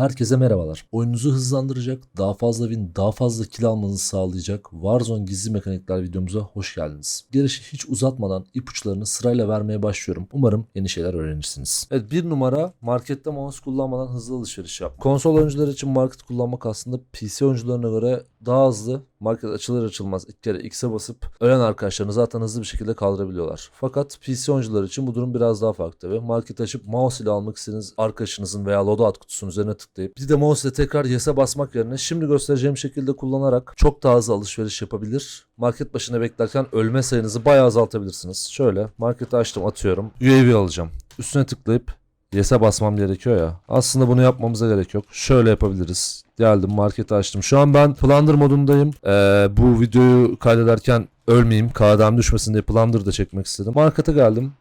Herkese merhabalar. Oyununuzu hızlandıracak, daha fazla win, daha fazla kill almanızı sağlayacak Warzone gizli mekanikler videomuza hoş geldiniz. Gelişi hiç uzatmadan ipuçlarını sırayla vermeye başlıyorum. Umarım yeni şeyler öğrenirsiniz. Evet bir numara markette mouse kullanmadan hızlı alışveriş yap. Konsol oyuncuları için market kullanmak aslında PC oyuncularına göre daha hızlı. Market açılır açılmaz ilk kere X'e basıp ölen arkadaşlarını zaten hızlı bir şekilde kaldırabiliyorlar. Fakat PC oyuncular için bu durum biraz daha farklı ve market açıp mouse ile almak istediğiniz arkadaşınızın veya loadout kutusunun üzerine tıklayıp bir de mouse ile tekrar yes'e basmak yerine şimdi göstereceğim şekilde kullanarak çok daha hızlı alışveriş yapabilir. Market başına beklerken ölme sayınızı bayağı azaltabilirsiniz. Şöyle marketi açtım atıyorum. UAV alacağım. Üstüne tıklayıp Yes'e basmam gerekiyor ya. Aslında bunu yapmamıza gerek yok. Şöyle yapabiliriz. Geldim marketi açtım. Şu an ben Plunder modundayım. Ee, bu videoyu kaydederken ölmeyeyim. KDM düşmesin diye Plunder da çekmek istedim. Markete geldim.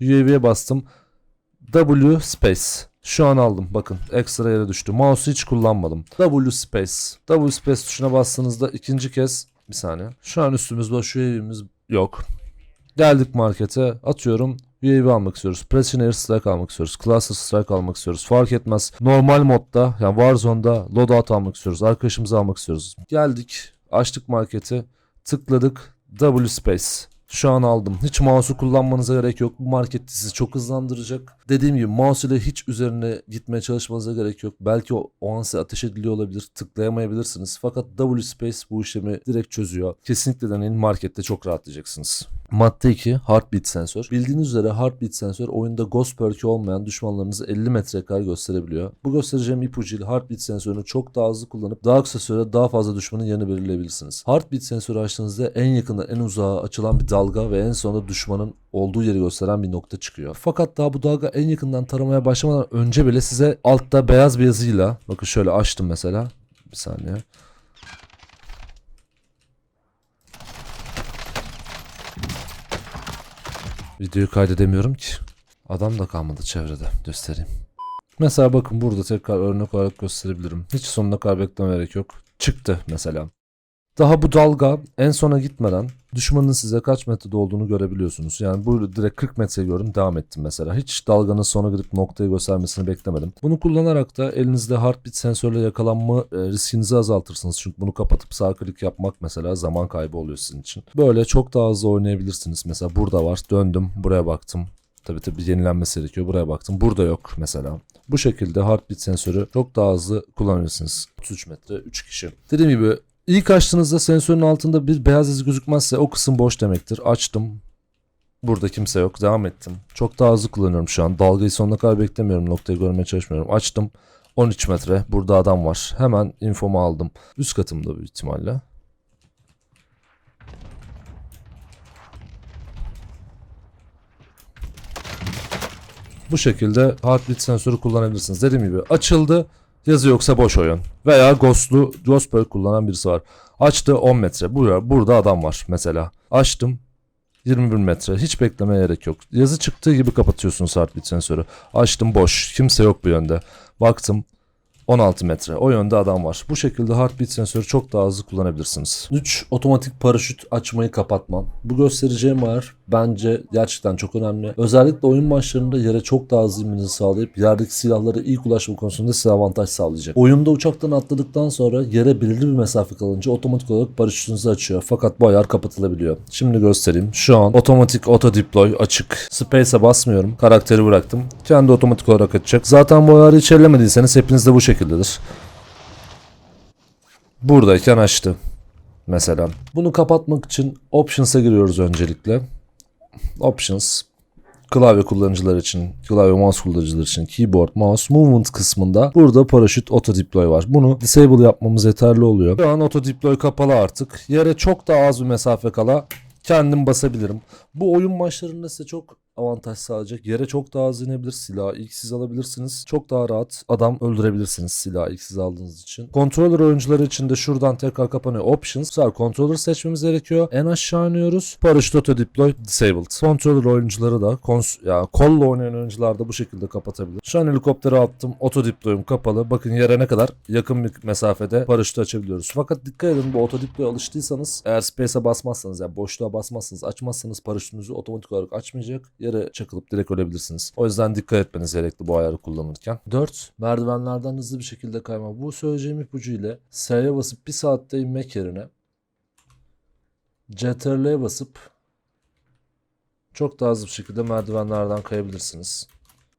UAV'ye bastım. W space. Şu an aldım. Bakın ekstra yere düştü. Mouse'u hiç kullanmadım. W space. W space tuşuna bastığınızda ikinci kez bir saniye. Şu an üstümüz boş UAV'miz yok. Geldik markete. Atıyorum. UAV almak istiyoruz. Precision Strike almak istiyoruz. Cluster Strike almak istiyoruz. Fark etmez. Normal modda yani Warzone'da loadout almak istiyoruz. Arkadaşımızı almak istiyoruz. Geldik. Açtık marketi. Tıkladık. W Space. Şu an aldım. Hiç mouse'u kullanmanıza gerek yok. Bu market sizi çok hızlandıracak. Dediğim gibi mouse ile hiç üzerine gitmeye çalışmanıza gerek yok. Belki o, o an size ateş ediliyor olabilir. Tıklayamayabilirsiniz. Fakat W Space bu işlemi direkt çözüyor. Kesinlikle deneyin. Markette çok rahatlayacaksınız. Madde 2 Heartbeat sensör. Bildiğiniz üzere Heartbeat sensör oyunda Ghost perk'i olmayan düşmanlarınızı 50 metreye kadar gösterebiliyor. Bu göstereceğim ipucuyla Heartbeat sensörünü çok daha hızlı kullanıp daha kısa sürede daha fazla düşmanın yerini belirleyebilirsiniz. Heartbeat sensörü açtığınızda en yakında en uzağa açılan bir dalga ve en sonunda düşmanın olduğu yeri gösteren bir nokta çıkıyor. Fakat daha bu dalga en yakından taramaya başlamadan önce bile size altta beyaz bir yazıyla bakın şöyle açtım mesela bir saniye. Videoyu kaydedemiyorum ki. Adam da kalmadı çevrede. Göstereyim. Mesela bakın burada tekrar örnek olarak gösterebilirim. Hiç sonuna kadar bekleme gerek yok. Çıktı mesela. Daha bu dalga en sona gitmeden düşmanın size kaç metrede olduğunu görebiliyorsunuz. Yani bu direkt 40 metre gördüm devam ettim mesela. Hiç dalganın sona gidip noktayı göstermesini beklemedim. Bunu kullanarak da elinizde heartbeat sensörle yakalanma e, riskinizi azaltırsınız. Çünkü bunu kapatıp sağ klik yapmak mesela zaman kaybı oluyor sizin için. Böyle çok daha hızlı oynayabilirsiniz. Mesela burada var döndüm buraya baktım. Tabi tabi yenilenmesi gerekiyor. Buraya baktım. Burada yok mesela. Bu şekilde heartbeat sensörü çok daha hızlı kullanabilirsiniz. 33 metre 3 kişi. Dediğim gibi İlk açtığınızda sensörün altında bir beyaz iz gözükmezse o kısım boş demektir. Açtım. Burada kimse yok. Devam ettim. Çok daha hızlı kullanıyorum şu an. Dalgayı sonuna kadar beklemiyorum. Noktayı görmeye çalışmıyorum. Açtım. 13 metre. Burada adam var. Hemen infomu aldım. Üst katımda büyük ihtimalle. Bu şekilde heartbeat sensörü kullanabilirsiniz. Dediğim gibi açıldı. Yazı yoksa boş oyun. Veya Ghost'lu Ghost Perk kullanan birisi var. Açtı 10 metre. Burada, burada adam var mesela. Açtım 21 metre. Hiç beklemeye gerek yok. Yazı çıktığı gibi kapatıyorsunuz heartbeat sensörü. Açtım boş. Kimse yok bu yönde. Baktım 16 metre. O yönde adam var. Bu şekilde heartbeat sensörü çok daha hızlı kullanabilirsiniz. 3. Otomatik paraşüt açmayı kapatmam. Bu göstereceğim ayar bence gerçekten çok önemli. Özellikle oyun maçlarında yere çok daha hızlı inmenizi sağlayıp yerdeki silahlara ilk ulaşma konusunda size avantaj sağlayacak. Oyunda uçaktan atladıktan sonra yere belirli bir mesafe kalınca otomatik olarak paraşütünüzü açıyor. Fakat bu ayar kapatılabiliyor. Şimdi göstereyim. Şu an otomatik auto deploy açık. Space'e basmıyorum. Karakteri bıraktım. Kendi otomatik olarak açacak. Zaten bu ayarı hiç ellemediyseniz hepiniz de bu şekildedir. Buradayken açtı. Mesela. Bunu kapatmak için Options'a giriyoruz öncelikle. Options klavye kullanıcılar için, klavye mouse kullanıcılar için keyboard, mouse, movement kısmında burada paraşüt auto deploy var. Bunu disable yapmamız yeterli oluyor. Şu an auto deploy kapalı artık. Yere çok daha az bir mesafe kala kendim basabilirim. Bu oyun maçlarında size çok avantaj sağlayacak. Yere çok daha az inebilir. Silahı ilk siz alabilirsiniz. Çok daha rahat adam öldürebilirsiniz silahı ilk siz aldığınız için. Controller oyuncuları için de şuradan tekrar kapanıyor. Options. Bu sefer controller seçmemiz gerekiyor. En aşağı iniyoruz. Paraşüt auto deploy disabled. Controller oyuncuları da kons ya kolla oynayan oyuncular da bu şekilde kapatabilir. Şu an helikopteri attım. Auto deploy'um kapalı. Bakın yere ne kadar yakın bir mesafede paraşütü açabiliyoruz. Fakat dikkat edin bu auto deploy alıştıysanız eğer space'e basmazsanız yani boşluğa basmazsanız açmazsanız paraşütünüzü otomatik olarak açmayacak yere çakılıp direkt ölebilirsiniz. O yüzden dikkat etmeniz gerekli bu ayarı kullanırken. 4. Merdivenlerden hızlı bir şekilde kayma. Bu söyleyeceğim ipucu ile S'ye basıp bir saatte inmek yerine CTRL'ye basıp çok daha hızlı bir şekilde merdivenlerden kayabilirsiniz.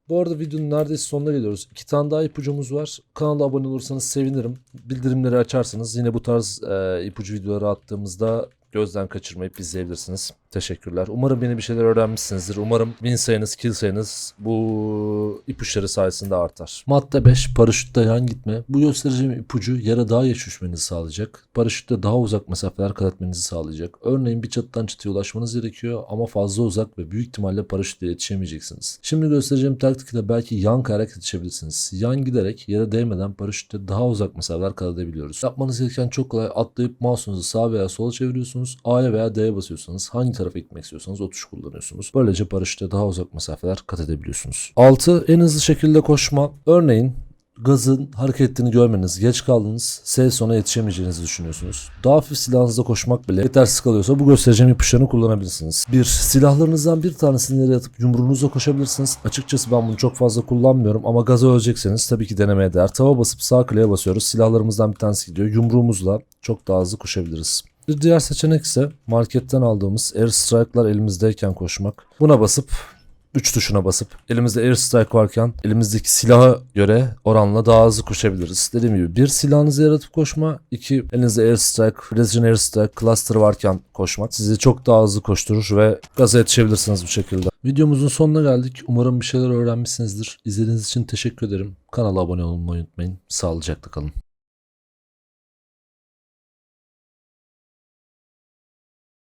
Bu arada videonun neredeyse sonuna geliyoruz. İki tane daha ipucumuz var. Kanala abone olursanız sevinirim. Bildirimleri açarsanız yine bu tarz e, ipucu videoları attığımızda gözden kaçırmayıp izleyebilirsiniz. Teşekkürler. Umarım yeni bir şeyler öğrenmişsinizdir. Umarım win sayınız, kill sayınız bu ipuçları sayesinde artar. Madde 5. Paraşütle yan gitme. Bu göstereceğim ipucu yere daha geç düşmenizi sağlayacak. Paraşütle daha uzak mesafeler kat etmenizi sağlayacak. Örneğin bir çatıdan çatıya ulaşmanız gerekiyor ama fazla uzak ve büyük ihtimalle paraşütle yetişemeyeceksiniz. Şimdi göstereceğim taktikle belki yan kayarak yetişebilirsiniz. Yan giderek yere değmeden paraşütle daha uzak mesafeler kat edebiliyoruz. Yapmanız gereken çok kolay. Atlayıp mouse'unuzu sağa veya sola çeviriyorsunuz. A'ya veya D'ye basıyorsanız hangi tarafa gitmek istiyorsanız o tuşu kullanıyorsunuz. Böylece paraşütle daha uzak mesafeler kat edebiliyorsunuz. 6. En hızlı şekilde koşma. Örneğin gazın hareket ettiğini görmeniz, geç kaldınız, S sona yetişemeyeceğinizi düşünüyorsunuz. Daha hafif silahınızla koşmak bile yetersiz kalıyorsa bu göstereceğim ipuçlarını kullanabilirsiniz. 1. Silahlarınızdan bir tanesini yere atıp yumruğunuzla koşabilirsiniz. Açıkçası ben bunu çok fazla kullanmıyorum ama gaza ölecekseniz tabii ki denemeye değer. Tava basıp sağ kliğe basıyoruz. Silahlarımızdan bir tanesi gidiyor. Yumruğumuzla çok daha hızlı koşabiliriz. Bir diğer seçenek ise marketten aldığımız air strike'lar elimizdeyken koşmak. Buna basıp 3 tuşuna basıp elimizde air strike varken elimizdeki silaha göre oranla daha hızlı koşabiliriz. Dediğim gibi bir silahınızı yaratıp koşma, iki elinizde air strike, precision air strike cluster varken koşmak sizi çok daha hızlı koşturur ve gaza yetişebilirsiniz bu şekilde. Videomuzun sonuna geldik. Umarım bir şeyler öğrenmişsinizdir. İzlediğiniz için teşekkür ederim. Kanala abone olmayı unutmayın. Sağlıcakla kalın.